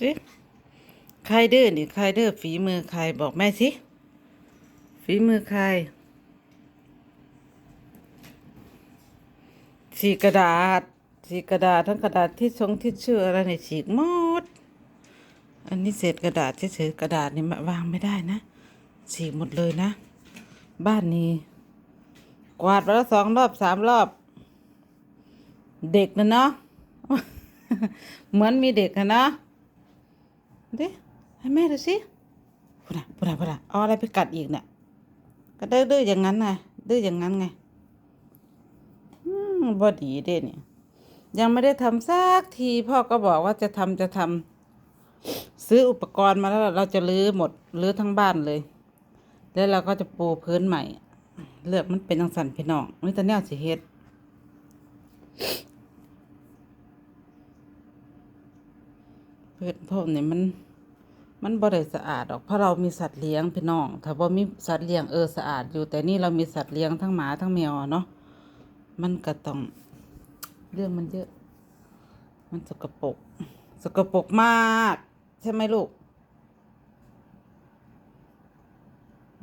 สิใครเด้อนี่ใครเด้อฝีมือใครบอกแม่สิ ฝีมือใครฉีกกระดาษฉีกกระดาษทั้งกระดาษที่ทรงที่ชื่ออะไรเนี่ยฉีกหมด อันนี้เศษกระดาษเฉยๆกระดาษนี่มาวางไม่ได้นะ ฉีกหมดเลยนะ บ้านนี้ กวาดมาแล้วสองรอบสามรอบ เด็กนะเนาะ เหมือนมีเด็กนะเนาะ ดิให้แม่ดูสิพูดนะพูดนะพูดนะเอาอะไรไปกัดอีกเนี่ยก็ดื้อดื้ออย่างนั้นไงดื้ออย่างนั้นไงอืมบอดีเด้เนี่ยยังไม่ได้ทำสักทีพ่อก็บอกว่าจะทำจะทำซื้ออุปกรณ์มาแล้วเราจะรื้อหมดรื้อทั้งบ้านเลย แล้วเราก็จะปูพื้นใหม่ เลือกมันเป็นจังสันพี่น้องนี่ต่แนวสิเฮ็ดพืชพวกนี้มัน มันบ่ได้สะอาดหรอกเพราะเรามีสัตว์เลี้ยงพี่น้อง ถ้าบ่มีสัตว์เลี้ยงเออสะอาดอยู่ แต่นี่เรามีสัตว์เลี้ยงทั้งหมาทั้งแมวเนาะมันก็ต้องเรื่องมันเยอะ มันสกปรกสกปรกมาก ใช่ไหมลูก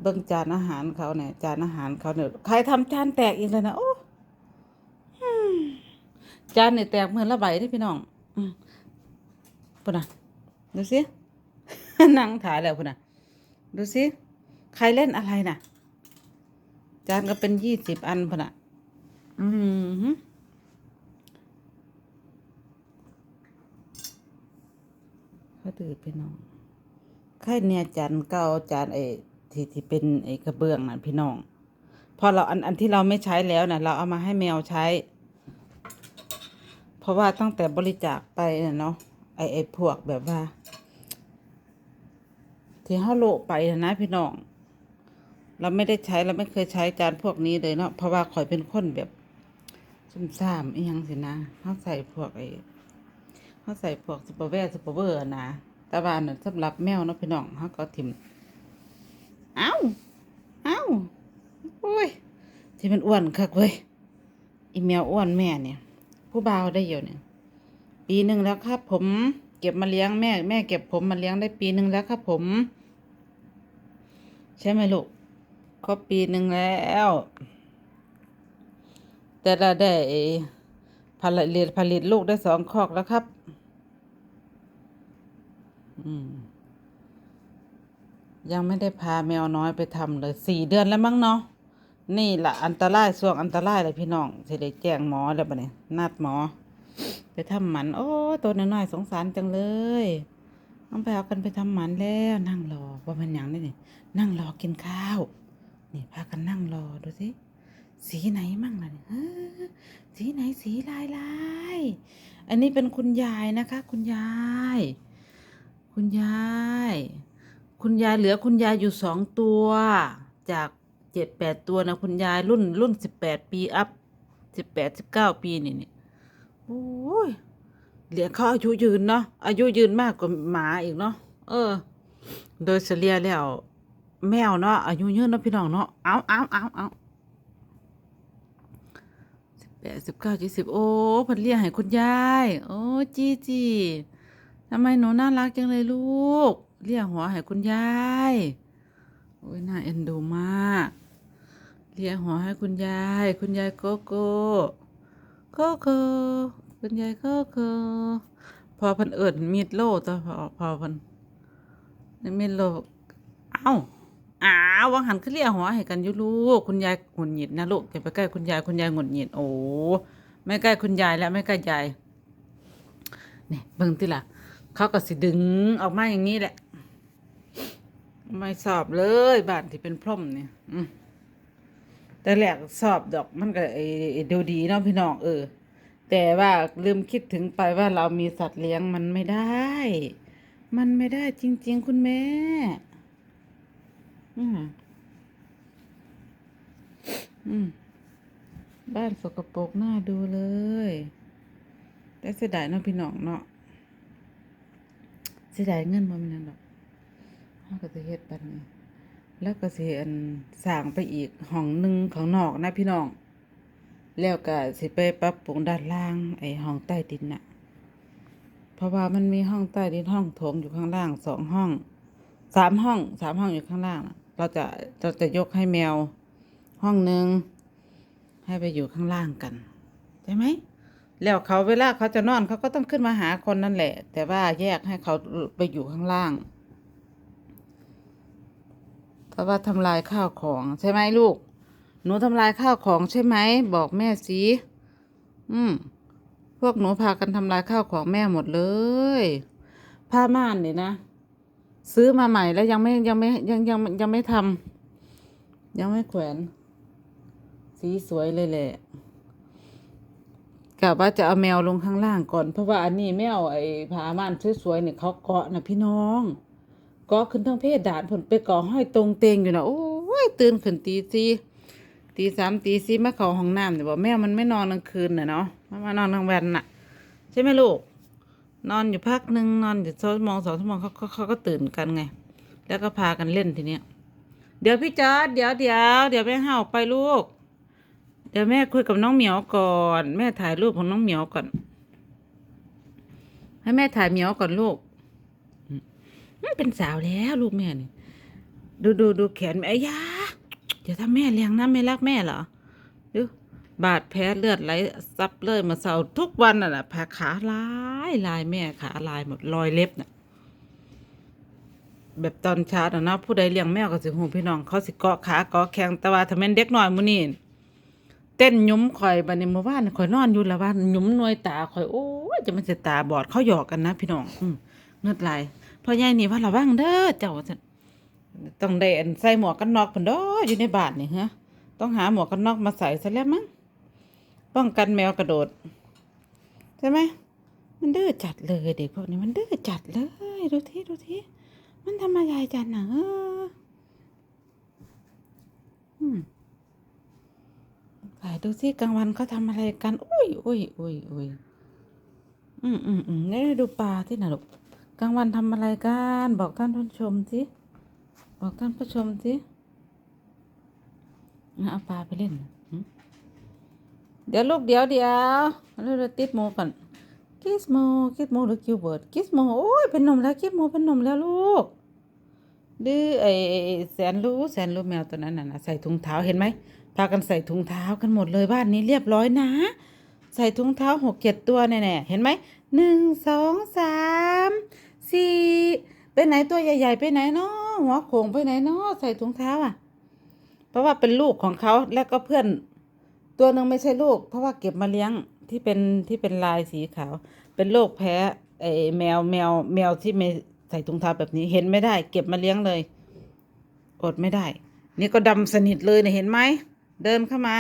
เบิ่งจานอาหารเขาเนี่ยจานอาหารเขาเนี่ยใครทำจานแตกอีกแล้วนะโอ้จานเนี่ยแตกเหมือนละใบนี่พี่น้องอืมพุ่นน่ะดูสิ นั่งถ่ายแล้วพุ่นน่ะ ดูสิ ใครเล่นอะไรน่ะ จานก็เป็นยี่สิบอันพุ่นน่ะ อือหือเขาตื่นพี่น้องใครเนี่ยจานเก่าจานไอ้ที่ที่เป็นไอ้กระเบื้องน่ะพี่น้อง พอเราอันอันที่เราไม่ใช้แล้วน่ะ เราเอามาให้แมวใช้ เพราะว่าตั้งแต่บริจาคไปน่ะเนาะไอไอพวกแบบว่า ที่เฮาโลไปนะพี่น้อง เราไม่ได้ใช้เราไม่เคยใช้จานพวกนี้เลยเนาะเพราะว่าข่อยเป็นคนแบบซุ่มซ่ามอีหยังสินะเฮาใส่พวกไอเฮาใส่พวกซุปเปอร์แวร์ซุปเปอร์เวอร์นะต่ว่านั่นสำหรับแมวเนาะพี่น้องเฮาก็ทิ่มเอ้าเอ้าโอ้ยที่มันอ้วนคักเว้ยอีแมวอ้วนแม่เนี่ย ผู้บ่าวได้อยู่เนี่ยปีหนึ่งแล้วครับผมเก็บมาเลี้ยงแม่ แม่เก็บผมมาเลี้ยงได้ปีหนึ่งแล้วครับผม ใช่ไหมลูกครบปีหนึ่งแล้ว แต่เราได้ผลิตผลิตลูกได้สองคอกแล้วครับ ยังไม่ได้พาแมวน้อยไปทำเลยสี่เดือนแล้วมั้งเนาะนี่แหละอันตรายส่วงอันตรายเลยพี่น้องจะได้แจ้งหมอแล้วปะเนี่ยนัดหมอ ไปทำหมัน โอ้ ตัวน้อยๆสงสารจังเลย ต้องไปเอากันไปทำหมันแล้วนั่งรอว่ามันหยังได้นี่นั่งรอกินข้าวนี่พากันนั่งรอดูสิสีไหนมั่งล่ะเนี่ยสีไหนสีลายลายอันนี้เป็นคุณยายนะคะ คุณยาย คุณยาย คุณยายเหลือคุณยายอยู่สองตัว จากเจ็ดแปดตัวนะคุณยายรุ่นรุ่นสิบแปดปีอัพสิบแปดสิบเก้าปีนี่นี่โอ้ย เหลียเขาอายุยืนเนาะอายุยืนมากกว่าหมาอีกเนาะเออ โดยเฉลี่ยแล้ว แมวเนาะอายุยืนเนาะพี่น้องเนาะเอาเอาเอาเอาสิบแปดสิบเก้ายี่สิบโอ้พันเลี้ยงให้คุณยาย โอ้จีจีทำไมหนูน่ารักจังเลยลูก เลี้ยงหัวให้คุณยายโอ้ยน่าเอ็นดูมาก เลี้ยงหัวให้คุณยาย คุณยายโกโก้โก็คื อคุณยายก็คือพอพันเอิญมีดโลตัวพอพอพันมีดโลเอ้าอ้าววังหันขึ้นเรียหัวให้กันอยู่ลูกคุณยายหงุดหงิดนะลูกอย่าไปใกล้คุณยายคุณยายหงุดหงิดโอ้ไม่ใกล้คุณยายแล้วไม่ใกล้ยายนี่เบิ่งติล่ะเขาก็สิดึงออกมาอย่างนี้แหละ ไม่สอบเลยบ้านที่เป็นพร่มเนี่ยอืแต่แรกสอบดอกมันก็ไอ้ไอ้ดูดีเนาะพี่น้องเออ แต่ว่าลืมคิดถึงไปว่าเรามีสัตว์เลี้ยงมันไม่ได้ มันไม่ได้จริง ๆ คุณแม่อืมอืมบ้านสกปรกน่าดูเลย แต่เสียดายเนาะพี่น้องเนาะเสียดายเงินมันนั่นดอกเราก็จะเฮ็ดแบบนี้ แล้วก็สิอันสร้างไปอีกห้องหนึ่งข้างนอกนะพี่น้อง แล้วก็สิไปปรับปรุงด้านล่างไอ้ห้องใต้ดินน่ะ เพราะว่ามันมีห้องใต้ดินห้องโถงอยู่ข้างล่างสองห้องสามห้องสามห้องอยู่ข้างล่างเราจะเราจะยกให้แมว ห้องหนึ่งให้ไปอยู่ข้างล่างกันใช่ไหมแล้วเขาเวลาเขาจะนอนเขาก็ต้องขึ้นมาหาคนนั่นแหละ แต่ว่าแยกให้เขาไปอยู่ข้างล่างเพราะว่าทำลายข้าวของใช่ไหมลูก หนูทำลายข้าวของใช่ไหม บอกแม่สิอืม พวกหนูพากันทำลายข้าวของแม่หมดเลย ผ้าม่านเนี่ยนะ ซื้อมาใหม่แล้วยังไม่ยังไม่ยังยังยังไม่ทำยังไม่แขวน สีสวยเลยแหละกะว่าจะเอาแมวลงข้างล่างก่อน เพราะว่าอันนี้แมวไอ้ผ้าม่านสวยๆเนี่ยเขาเกาะนะพี่น้องเกาะขึ้นทั้งเพศด่านผลไปเกาะห้อยตรงเตงอยู่นะโอ้ยตื่นขึ้นตีสี่ ตีสามตีสี่มาเข้าห้องน้ำเนี่ยบอกแม่มันไม่นอนกลางคืนน่ะเนาะมันมานอนกลางวันน่ะ ใช่ไหมลูก นอนอยู่พักหนึ่งนอนอยู่ชั่วโมงสองชั่วโมงเขาเขาเขาก็ตื่นกันไง แล้วก็พากันเล่นทีเนี้ยเดี๋ยวพี่จอร์ดเดี๋ยวเดี๋ยวเดี๋ยวแม่ห้าไปลูก เดี๋ยวแม่คุยกับน้องเหมียวก่อน แม่ถ่ายรูปของน้องเหมียวก่อน ให้แม่ถ่ายเหมียวก่อนลูกมันเป็นสาวแล้วลูกแม่นี่ดูดูดูแขนแม่ยา เดี๋ยวถ้าแม่เลี้ยงนะไม่รักแม่เหรอดูบาดแผลเลือดไหลซับเลยมาเศร้าทุกวันน่ะนะแผลขาลายลายแม่ขาลายหมดรอยเล็บน่ะแบบตอนเช้าเนาะผู้ใดเลี้ยงแมวก็สิหูพี่น้องเขาสิเกาะขาเกาะแข้งแต่ว่าถ้าแม่นเด็กน้อยมื้อนี้เต้นยุ้มข่อยบัดนี้เมื่อวานข่อยนอนอยู่ละวันยุ้มหน่วยตาข่อยโอ้ยจะมันสิตาบอดเขาหยอกกันนะพี่น้องอืมเงือดไหลพ่อใหญ่นี่ว่าระวังเด้อเจ้าว่าซั่น ต้องได้อันใส่หมวกกันน็อกพุ่นดออยู่ในบ้านนี่ฮะต้องหาหมวกกันน็อกมาใส่ซะแล้วมั้งป้องกันแมวกระโดดใช่ไหมมันดื้อจัดเลยเด็กพวกนี้มันดื้อจัดเลยดูที่ดูที่มันทำอะไรจันนะเอออืมถ่ายดูสิกลางวันเขาทำอะไรกัน อุ้ยอุ้ยอุ้ยอุ้ยอืมอืมอืมนี่ดูปลาที่ไหนลูกกลางวันทำอะไรกัน บอกท่านผู้ชมสิ บอกท่านผู้ชมสิเอาปลาไปเล่น เดี๋ยวลูกเดี๋ยวเดี๋ยวเราเราติดโมก่อนกิสโมกิสโมหรือคิวเบิร์ดกิสโมโอ้ยเป็นนมแล้วกิสโมเป็นนมแล้วลูกดื้อไอ้แสนรู้แสนรู้แมวตัวนั้นน่ะนะใส่ถุงเท้าเห็นไหมพากันใส่ถุงเท้ากันหมดเลยบ้านนี้เรียบร้อยนะ ใส่ถุงเท้าหกเจ็ดตัวแน่ๆเห็นไหมหนึ่งสองสามสี่ ไปไหนตัวใหญ่ๆ ไปไหนเนาะหัวโขงไปไหนเนาะใส่ถุงเท้าอะ เพราะว่าเป็นลูกของเขาแล้วก็เพื่อน ตัวหนึ่งไม่ใช่ลูก เพราะว่าเก็บมาเลี้ยงที่เป็นที่เป็นลายสีขาว เป็นโรคแพ้ไอ้แมวแมวแมวที่ไม่ใส่ถุงเท้าแบบนี้เห็นไม่ได้ เก็บมาเลี้ยงเลยอดไม่ได้ นี่ก็ดำสนิทเลยเนี่ยเห็นไหมเดินเข้ามา